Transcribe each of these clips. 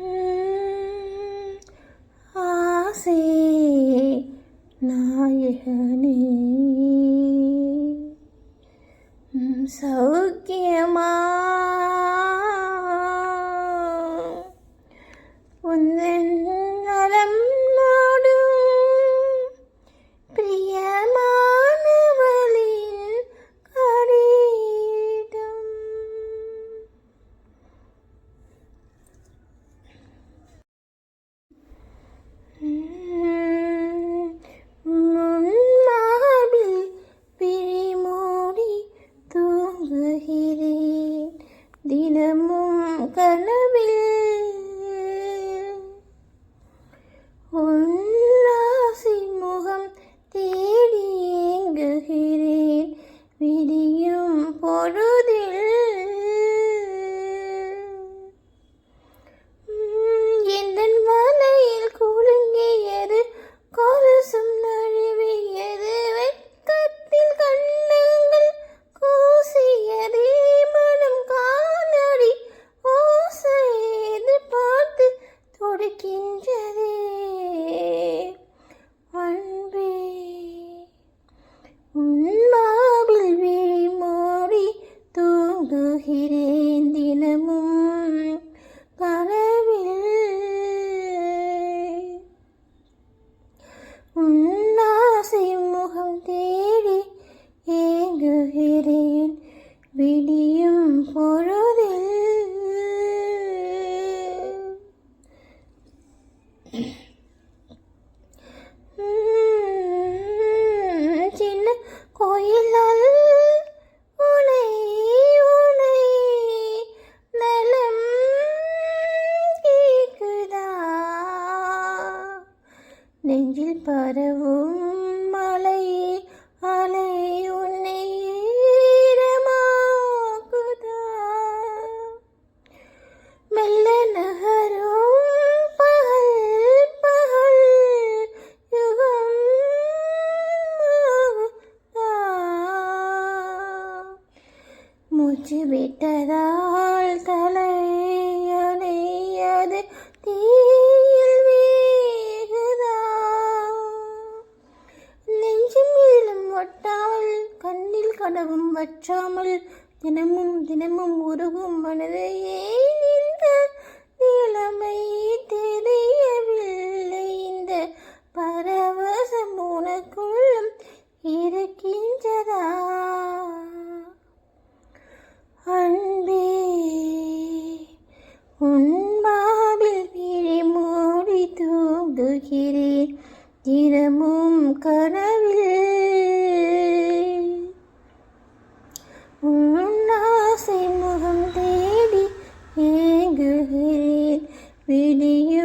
嗯，啊，是那夜呢？嗯，手机吗？mm நெஞ்சில் பரவும் மலை அலை உன்னை ஈரமாக்குதா? மெல்ல நகரும் பகல் பகல் யுகம் மூச்சு விட்டதால் தலை தினமும் தினமும் உருகும் மனதையே நின்ற நீளமை really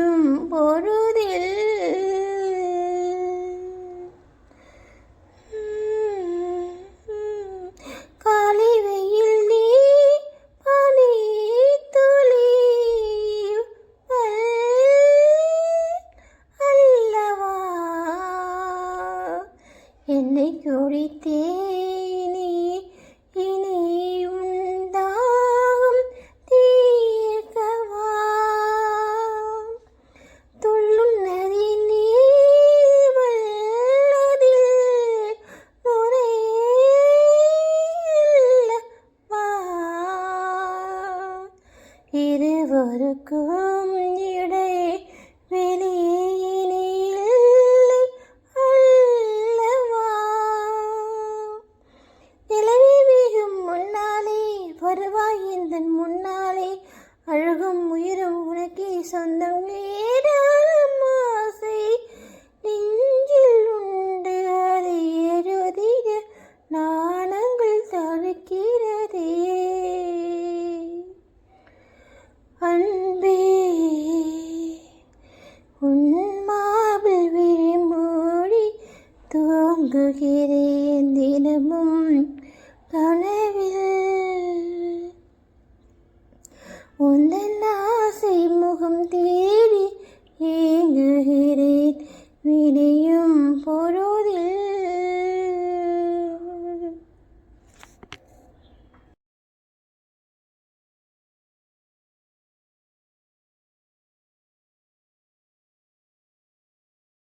ഇരുവരുക്കൂ ஓங்குகிறேன் தினமும் கனவில். உந்தன் ஆசை முகம் தேடி ஏங்குகிறேன் விடை